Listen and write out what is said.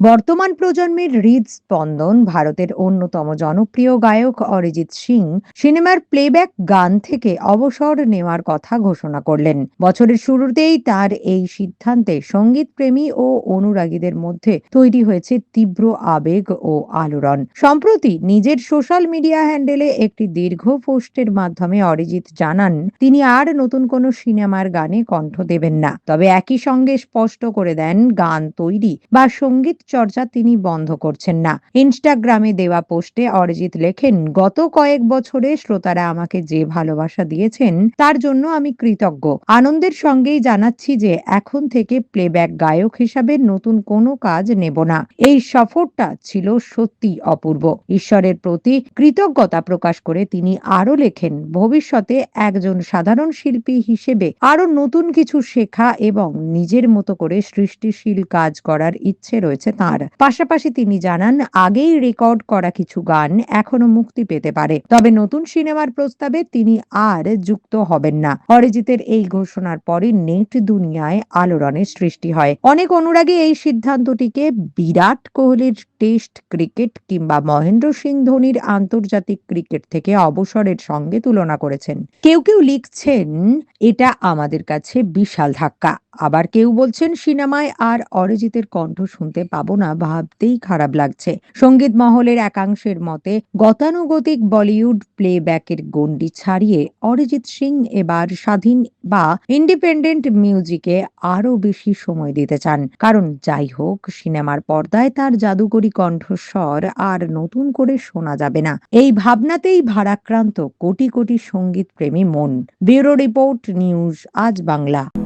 বর্তমান প্রজন্মের হৃদস্পন্দন ভারতের অন্যতম জনপ্রিয় গায়ক অরিজিৎ সিং সিনেমার প্লেব্যাক গান থেকে অবসর নেওয়ার কথা ঘোষণা করলেন। বছরের শুরুতেই তার এই সিদ্ধান্তে সংগীত প্রেমী ও অনুরাগীদের মধ্যে তৈরি হয়েছে তীব্র আবেগ ও আলোড়ন। সম্প্রতি নিজের সোশ্যাল মিডিয়া হ্যান্ডেলে একটি দীর্ঘ পোস্টের মাধ্যমে অরিজিৎ জানান, তিনি আর নতুন কোনো সিনেমার গানে কণ্ঠ দেবেন না। তবে একই সঙ্গে স্পষ্ট করে দেন, গান তৈরি বা সংগীত চর্চা তিনি বন্ধ করছেন না। ইনস্টাগ্রামে দেওয়া পোস্টে অরিজিৎ লেখেন, গত কয়েক বছরে শ্রোতারা আমাকে যে ভালোবাসা দিয়েছেন, তার জন্য আমি কৃতজ্ঞ। আনন্দের সঙ্গেই জানাচ্ছি যে এখন থেকে প্লেব্যাক গায়ক হিসাবে নতুন কোনো কাজ নেব না। এই সফরটা ছিল সত্যি অপূর্ব। ঈশ্বরের প্রতি কৃতজ্ঞতা প্রকাশ করে তিনি আরও লেখেন, ভবিষ্যতে একজন সাধারণ শিল্পী হিসেবে আরও নতুন কিছু শেখা এবং নিজের মতো করে সৃষ্টিশীল কাজ করার ইচ্ছে রয়েছে তার। পাশাপাশি তিনি জানান, আগেই রেকর্ড করা কিছু গান এখনও মুক্তি পেতে পারে। তবে নতুন সিনেমার প্রস্তাবে তিনি আর যুক্ত হবেন না। অরিজিতের এই ঘোষণার পরে নেট দুনিয়ায় আলোড়নের সৃষ্টি হয়। অনেক অনুরাগী এই সিদ্ধান্তটিকে বিরাট কোহলির টেস্ট ক্রিকেট কিংবা মহেন্দ্র সিং ধোনির আন্তর্জাতিক ক্রিকেট থেকে অবসরের সঙ্গে তুলনা করেছেন। কেউ কেউ লিখছেন, এটা আমাদের কাছে বিশাল ধাক্কা। আবার কেউ বলছেন, সিনেমায় আর অরিজিতের কণ্ঠ শুনতে পাবো না, ভাবতেই খারাপ লাগছে। সংগীত মহলের একাংশের মতে, গতানুগতিক বলিউড প্লেব্যাকের গণ্ডি ছাড়িয়ে অরিজিৎ সিং এবার স্বাধীন বা ইন্ডিপেন্ডেন্ট মিউজিকে আরও বেশি সময় দিতে চান। কারণ যাই হোক, সিনেমার পর্দায় তার জাদুকরী কণ্ঠস্বর আর নতুন করে শোনা যাবে না। এই ভাবনাতেই ভারাক্রান্ত কোটি কোটি সংগীত প্রেমী মন। ব্যুরো রিপোর্ট নিউজ, আজ বাংলা।